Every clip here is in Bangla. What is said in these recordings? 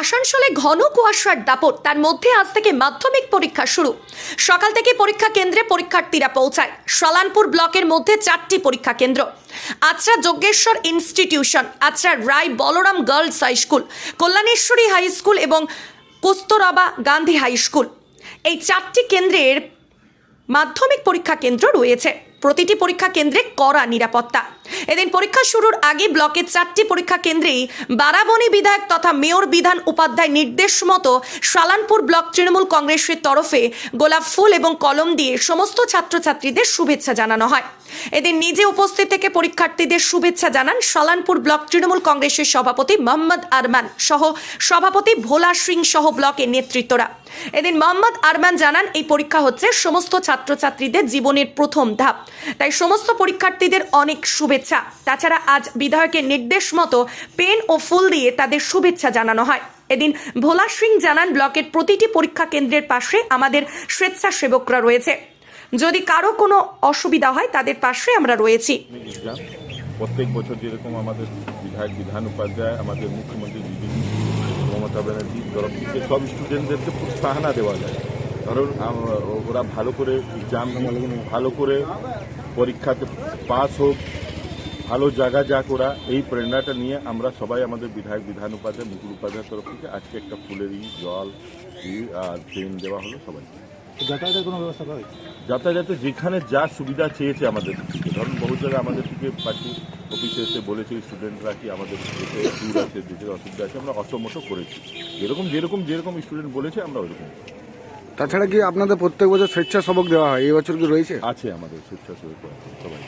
আসানসোলে ঘন কুয়াশার দাপট, তার মধ্যে আজ থেকে মাধ্যমিক পরীক্ষা শুরু। সকাল থেকে পরীক্ষা কেন্দ্রে পরীক্ষার্থীরা পৌঁছায়। সালানপুর ব্লকের মধ্যে চারটি পরীক্ষা কেন্দ্র। Achra Yajneswar institution, Achra Roy Balaram girls high school, Kalyaneshwari high school এবং কস্তুরবা গান্ধী হাই স্কুল। এই চারটি কেন্দ্রের মাধ্যমিক পরীক্ষা কেন্দ্র রয়েছে। প্রতিটি পরীক্ষা কেন্দ্রে কড়া নিরাপত্তা। এদিন পরীক্ষা শুরুর আগে ব্লকের চারটি পরীক্ষা কেন্দ্রেই বারাবণী বিধায়ক তথা মেয়র বিধান উপাধ্যায় নির্দেশ মতো সালানপুর ব্লক তৃণমূল কংগ্রেসের তরফে গোলাপ ফুল এবং কলম দিয়ে সমস্ত ছাত্রছাত্রীদের শুভেচ্ছা জানানো হয়। এদিন নিজে উপস্থিত থেকে পরীক্ষার্থীদের শুভেচ্ছা জানান সালানপুর ব্লক তৃণমূল কংগ্রেসের সভাপতি মোহাম্মদ আরমান সহ সভাপতি ভোলা সিং সহ ব্লকের নেতৃত্বরা। এদিন মোহাম্মদ আরমান জানান, এই পরীক্ষা হচ্ছে সমস্ত ছাত্রছাত্রীদের জীবনের প্রথম ধাপ। তাই সমস্ত পরীক্ষার্থীদের অনেক শুভেচ্ছা। তাছাড়া আজ বিধায়কের নির্দেশ মতো পেন ও ফুল দিয়ে তাদের শুভেচ্ছা জানানো হয়। এদিন ভোলা সিং জানান, ব্লকের প্রতিটি পরীক্ষা কেন্দ্রের পাশে আমাদের স্বেচ্ছাসেবকরা রয়েছে। যদি কারও কোনো অসুবিধা হয়, তাদের পাশে আমরা রয়েছি। প্রত্যেক বছর যেরকম আমাদের বিধায়ক, বিধান উপাধ্যায়, আমাদের মুখ্যমন্ত্রী মমতা ব্যানার্জির তরফ থেকে সব স্টুডেন্টদেরকে প্রোৎসাহনা দেওয়া যায়। কারণ ওরা ভালো করে এক্সাম ভালো করে পরীক্ষাতে পাস হোক ভালো জায়গা যাক ওরা এই প্রেরণাটা নিয়ে আমরা সবাই আমাদের বিধায়ক বিধান উপাধ্যায় মুকুল উপাধ্যায়ের তরফ থেকে আজকে একটা ফুলের ই জল ই আর পেন দেওয়া হলো সবাই। যাতায়াতের কোনো ব্যবস্থা করা হয়েছে? যাতায়াতে যেখানে যা সুবিধা চেয়েছে আমাদের থেকে ধরুন বহু জায়গায় আমাদের থেকে পার্টি অফিসে এসে বলেছে স্টুডেন্টরা কি আমাদের দেশে দূর আছে দেশের অসুবিধা আছে? আমরা অসম্মত করেছি। যেরকম যেরকম যেরকম স্টুডেন্ট বলেছে আমরা ওইরকম তাছাড়া কি আপনাদের প্রত্যেক বছর স্বেচ্ছাসেবক দেওয়া হয়? এই বছর কি রয়েছে? আছে আমাদের স্বেচ্ছাসেবক সবাই।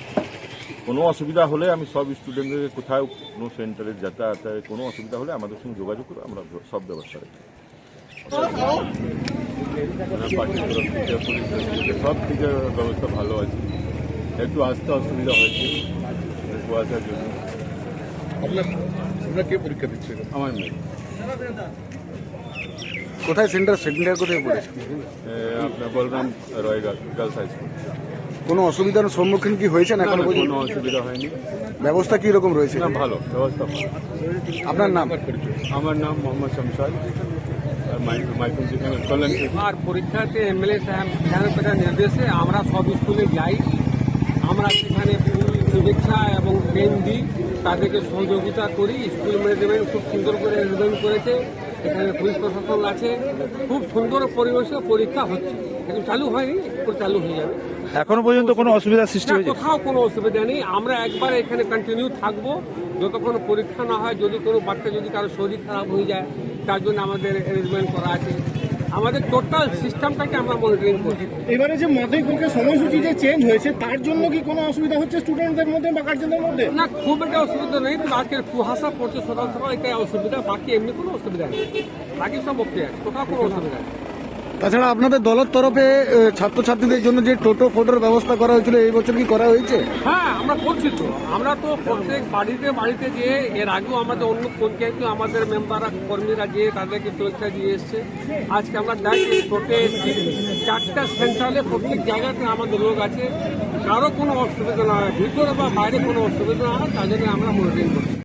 কোনো অসুবিধা হলে আমি সব স্টুডেন্টদের কোথাও কোনো সেন্টারে যাতায়াতে কোনো অসুবিধা হলে আমাদের সঙ্গে যোগাযোগ করে আমরা সব ব্যবস্থা রাখি। সব থেকে ব্যবস্থা ভালো আছে। একটু আসতে অসুবিধা হয়েছে। কুয়াশার জন্য আপনার কে পরীক্ষা দিচ্ছে? আমার মেয়ে। কোথায় সেন্টার? সেন্টার কোথায় পড়েছে? আপনার Balaram Roy girls high school. কোনো অসুবিধার সম্মুখীন কি হয়েছেন না, এখনও কোনো অসুবিধা হয়নি। ব্যবস্থা কি রকম রয়েছে? না ভালো ব্যবস্থা ভালো। আপনার নাম? আমার নাম মোহাম্মদ শামসাদ আর কল্যাণ আর পরীক্ষাতে এমএলএ সাহেব বিধানসভার নির্দেশে আমরা সব স্কুলে যাই। আমরা সেখানে শুভেচ্ছা এবং পেন দিই তাদেরকে সহযোগিতা করি। স্কুল ম্যানেজমেন্ট খুব সুন্দর করে অ্যারেঞ্জমেন্ট করেছে। এখানে পুলিশ প্রশাসন আছে। খুব সুন্দর পরিবেশে পরীক্ষা হচ্ছে। এখন চালু হয়নি এরপর চালু হয়ে যাবে। এখনও পর্যন্ত কোনো অসুবিধার সৃষ্টি হয়েছে? কোথাও কোনো অসুবিধা নেই। আমরা একবার এখানে কন্টিনিউ থাকব। যতক্ষণ পরীক্ষা না হয় যদি কোনো বাচ্চা যদি কারও শরীর খারাপ হয়ে যায় তার জন্য আমাদের অ্যারেঞ্জমেন্ট করা আছে। আমাদের টোটাল সিস্টেমটাকে আমরা মনিটরিং করছি। এবারে যে মাধ্যমিক পরীক্ষার সময়সূচি যে চেঞ্জ হয়েছে তার জন্য কি কোনো অসুবিধা হচ্ছে স্টুডেন্টদের মধ্যে বা গার্জেনদের মধ্যে? না খুব একটা অসুবিধা নেই তো আজকের কুহাসা পড়ছে সকাল সকাল এটাই অসুবিধা বাকি এমনি কোনো অসুবিধা নেই। বাকি সব ওকে আছে কোথাও কোনো অসুবিধা নেই। তাছাড়া আপনাদের দলের তরফে ছাত্রছাত্রীদের জন্য যে টোটো ফোটোর ব্যবস্থা করা হয়েছিল, এই বছর কি করা হয়েছে? হ্যাঁ আমরা করছি তো। আমরা তো প্রত্যেক বাড়িতে বাড়িতে গিয়ে এর আগেও আমাদের অন্য পঞ্চায়েতে আমাদের মেম্বাররা, কর্মীরা গিয়ে তাদেরকে শুভেচ্ছা দিয়ে এসছে। আজকে আমরা দেখি টোটে চারটা সেন্ট্রালে প্রত্যেক জায়গাতে আমাদের লোক আছে। কারও কোনো অসুবিধা না হয়। ভিতরে বা বাইরে কোনো অসুবিধা না হয় জন্য আমরা মনিটরিং করছি।